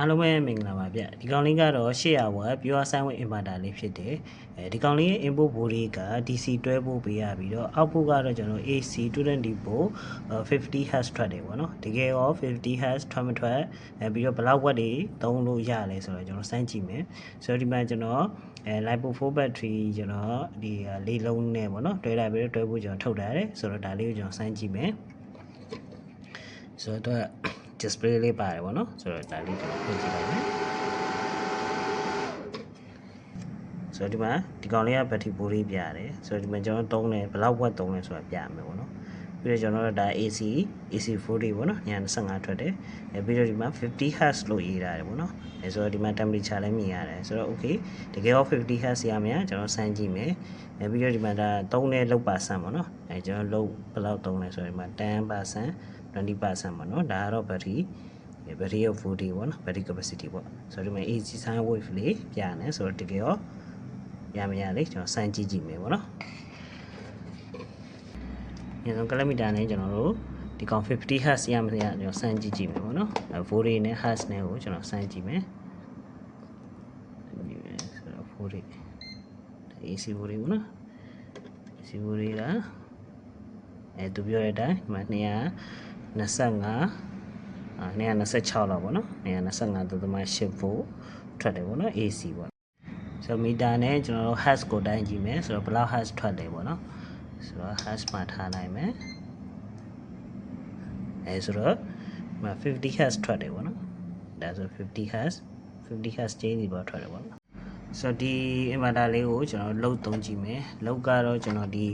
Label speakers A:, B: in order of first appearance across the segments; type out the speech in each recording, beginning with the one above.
A: အားလုံးပဲမင်္ဂလာပါဗျဒီကောင်လေးကတော့800ဝက် pure sine wave inverter လေးဖြစ်တယ်အဲဒီကောင်လေးရဲ့ input voltage က DC တွဲဖို့ပေးရပြီးတော့ output ကတော့ကျွန်တော် AC 220 volt 50 Hz ထွက်တယ်ပေါ့နော်တကယ်ရော50 Hz ထွက်မထွက်အဲပြီးတော့ဘယ်လောက်ဝက်တွေသုံးလို့ရလဲဆိုတော့ကျွန်တော်စမ်းကြည့်မယ်ဆိုတော့ဒီမှာကျွန်တော်အဲ lipo 4 battery ကျွန်တော်ဒီလေးလုံးနဲ့ပေါ့နော်တွဲလိုက်ပြီးတော့တွဲဖို့ကျွန်တော်ထုတ်ထားတယ်ဆိုတော့ဒါလေးကိုကျွန်တော်စမ်းကြည့်မယ်ဆိုတော့ display လေးပါတယ်ဗောနော်ဆိုတော့ဒါလေးကျွန်တော်ဖွင့်ကြည့်လိုက်မယ်ဆိုတော့ဒီမှာဒီကောင်လေးကဘက်ထရီဘိုးလေးပြရတယ်ဆိုတော့ဒီမှာကျွန်တော်သုံးတယ်ဘယ်လောက်ဝက်သုံးလဲဆိုတာပြရမယ်ဗောနော်ပြီးတော့ကျွန်တော်တို့ဒါ AC AC40 ဗောနော်ညာ25ထွက်တယ်အဲပြီးတော့ဒီမှာ50 Hz လို့ရေးထားတယ်ဗောနော်အဲဆိုတော့ဒီမှာ temperature လည်းမြင်ရတယ်ဆိုတော့ okay တကယ်ရော50 Hz ရမယ်ကျွန်တော်စမ်းကြည့်မယ်အဲပြီးတော့ဒီမှာဒါသုံးတဲ့လောက်ပါဆန်ဗောနော်အဲကျွန်တော်လောက်ဘယ်လောက်သုံးလဲဆိုတော့ဒီမှာ10% 20%ပေါ့နော်ဒါကတော့ battery battery of 40ပေါ့နော် battery capacity ပေါ့ဆိုတော့ဒီမှာ AC sine wave လေးပြရတယ်ဆိုတော့တကယ်ရောရမရလေကျွန်တော်စမ်းကြည့်ကြည့်မယ်ပေါ့နော်ညဆုံးကလမီတာနဲ့ကျွန်တော်တို့ဒီကောင် 50Hz ရမရကျွန်တော်စမ်းကြည့်ကြည့်မယ်ပေါ့နော်40နဲ့ Hz နဲ့ကိုကျွန်တော်စမ်းကြည့်မယ်ဆိုတော့40 AC 40ပေါ့နော် AC 40ကအဲသူပြောတဲ့အတိုင်းဒီမှာ200 25 226လောက်ပေါ့နော်225.8 V ထွက်တယ်ပေါ့နော် AC ပေါ့ဆိုတော့မီတာနဲ့ကျွန်တော်တို့ hertz ကိုတိုင်းကြည့်မယ်ဆိုတော့ဘယ်လောက် hertz ထွက်လဲပေါ့နော်ဆိုတော့ hertz မှာထားနိုင်မယ်အဲဆိုတော့မှာ50 hertz ထွက်တယ်ပေါ့နော်ဒါဆို50 hertz 50 hertz ကျင်းစီပေါ်ထွက်တယ်ပေါ့နော်ဆိုတော့ဒီ inverter လေးကိုကျွန်တော်လှုပ်သုံးကြည့်မယ်လှုပ်ကတော့ကျွန်တော်ဒီ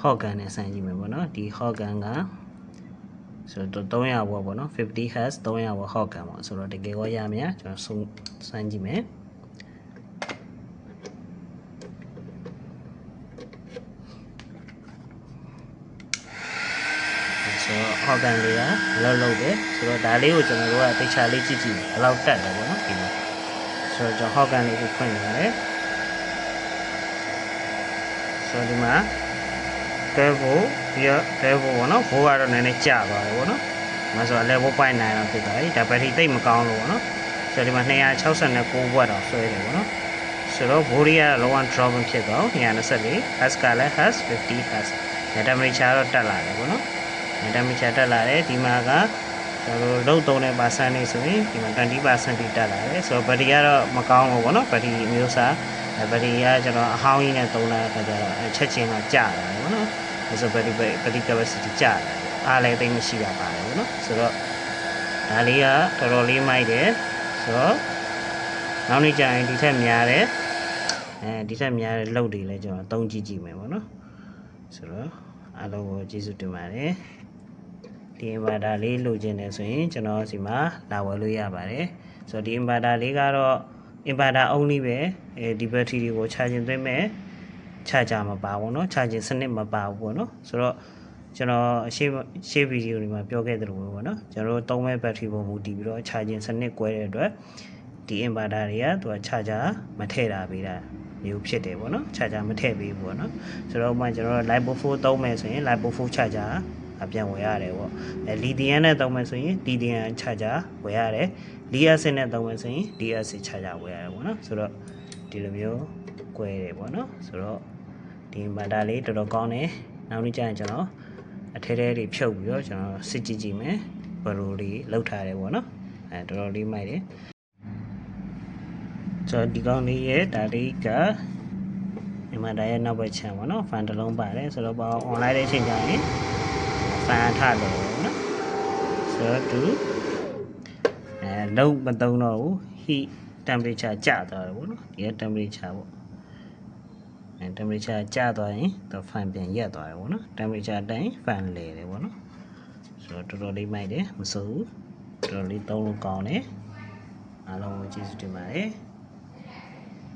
A: hot gun နဲ့ဆန်းကြည့်မယ်ပေါ့နော်ဒီ hot gun က ဆိုတော့300ဝက်ပေါ့နော် 50 Hz 300ဝက် Hawken ပေါ့ဆိုတော့တကယ်ရောရမရကျွန်တော်ဆုံးစမ်းကြည့်မယ်ဆိုတော့ Hawken လေးကလောက်လောက်ပဲဆိုတော့ဒါလေးကိုကျွန်တော်တို့ကတိတ်ချလေးကြည့်ကြည့်ဘယ်လောက်တက်တယ်ပေါ့နော်ဒီမှာဆိုတော့ကျွန်တော် Hawken လေးကိုဖွင့်ရတယ်ဆိုတော့ဒီမှာ တဲဖို့ပြီးတော့တဲဖို့ပေါ့နော်ဘိုးကတော့နည်းနည်းကျသွားတယ်ပေါ့နော်မဆိုတော့ level 0.9တော့ဖြစ်သွားပြီဒါဘက်ထရီတိတ်မကောင်းလို့ပေါ့နော်ဆိုတော့ဒီမှာ269ဘွတ်တော့ဆွဲတယ်ပေါ့နော်ဆိုတော့ဘိုးရီကလောက drop ဖြစ်သွား224 Hz ကလည်း Hz 50 Hz ဒါ temperature တော့တက်လာတယ်ပေါ့နော်ဒါ temperature တက်လာတယ်ဒီမှာကကျွန်တော်တို့လုံးသုံးတဲ့ percent နေဆိုရင်ဒီမှာ20%တိတက်လာတယ်ဆိုတော့ဘက်ထရီကတော့မကောင်းဘူးပေါ့နော်ဘက်ထရီအမျိုးအစား ဘက်ထရီကကျွန်တော်အဟောင်းကြီးနဲ့သုံးတဲ့အခါကျတော့ချက်ချင်းတော့ကျလာတယ်ပေါ့နော်ဒါဆိုဘက်ထရီဘက်ထရီ capacity ကျလာတယ်အားလည်းသိမရှိတာပါတယ်ပေါ့နော်ဆိုတော့ဒါလေးကတော်တော်လေးမိုက်တယ်ဆိုတော့နောက်နေ့ကျရင်ဒီထက်များတယ်အဲဒီထက်များတဲ့လုပ်တွေလည်းကျွန်တော်သုံးကြည့်ကြည့်မယ်ပေါ့နော်ဆိုတော့အားလုံးကိုကျေးဇူးတင်ပါတယ်ဒီ inverter လေးလိုချင်တယ်ဆိုရင်ကျွန်တော်စီမှာလာဝယ်လို့ရပါတယ်ဆိုတော့ဒီ inverter လေးကတော့ inverter only ပဲအဲဒီ battery တွေကို charging သွင်းမယ် charger မပါဘူးเนาะ charging စနစ်မပါဘူးပေါ့เนาะဆိုတော့ကျွန်တော်ရှေ့ရှေ့ဗီဒီယိုတွေမှာပြောခဲ့သလိုပဲပေါ့နော်ကျွန်တော်တို့သုံးမဲ့ battery ပေါ်မူတည်ပြီးတော့ charging စနစ်ကွဲတဲ့အတွက်ဒီ inverter တွေကသူက charger မထည့်တာပေးတာမျိုးဖြစ်တယ်ပေါ့နော် charger မထည့်ပေးဘူးပေါ့နော်ဆိုတော့မှကျွန်တော်တို့ lipo 4သုံးမယ်ဆိုရင် lipo 4 charger အ ပြန်ဝယ်ရတယ်ပေါ့အဲ lithium နဲ့သုံးမယ်ဆိုရင် lithium charger ဝယ်ရတယ် lead acid နဲ့သုံးမယ်ဆိုရင် lead acid charger ဝယ်ရတယ်ပေါ့နော်ဆိုတော့ဒီလိုမျိုးကွဲတယ်ပေါ့နော်ဆိုတော့ဒီ inverter လေးတော်တော်ကောင်းတယ်နောက်နေ့ကျရင်ကျွန်တော်အထဲထဲတွေဖြုတ်ပြီးတော့ကျွန်တော်စစ်ကြည့်ကြည့်မယ်ဘယ်လိုတွေလောက်ထားတယ်ပေါ့နော်အဲတော်တော်လေးမိုက်တယ်ဆိုတော့ဒီကောင်လေးရဲ့ဒါလေးကဒီမှာဒါရဲ့နောက်ဘက်ခြမ်းပေါ့နော်ဖန်တစ်လုံးပါတယ်ဆိုတော့ပေါ့ online တဲ့အချိန်ကျရင် ဖန်ထတယ်ပေါ့နော်ဆိုတော့သူအဲလုံးမသုံးတော့ဘူး heat temperature ကျသွားတယ်ပေါ့နော်ဒီက temperature ပေါ့အဲ temperature ကျသွားရင်သူ fan ပြန်ရက်သွားတယ်ပေါ့နော် temperature တိုင်း fan လဲတယ်ပေါ့နော်ဆိုတော့တော်တော်လေးမိုက်တယ်မစိုးဘူးတော်တော်လေးသုံးလို့ကောင်းတယ်အားလုံးကိုကျေးဇူးတင်ပါတယ်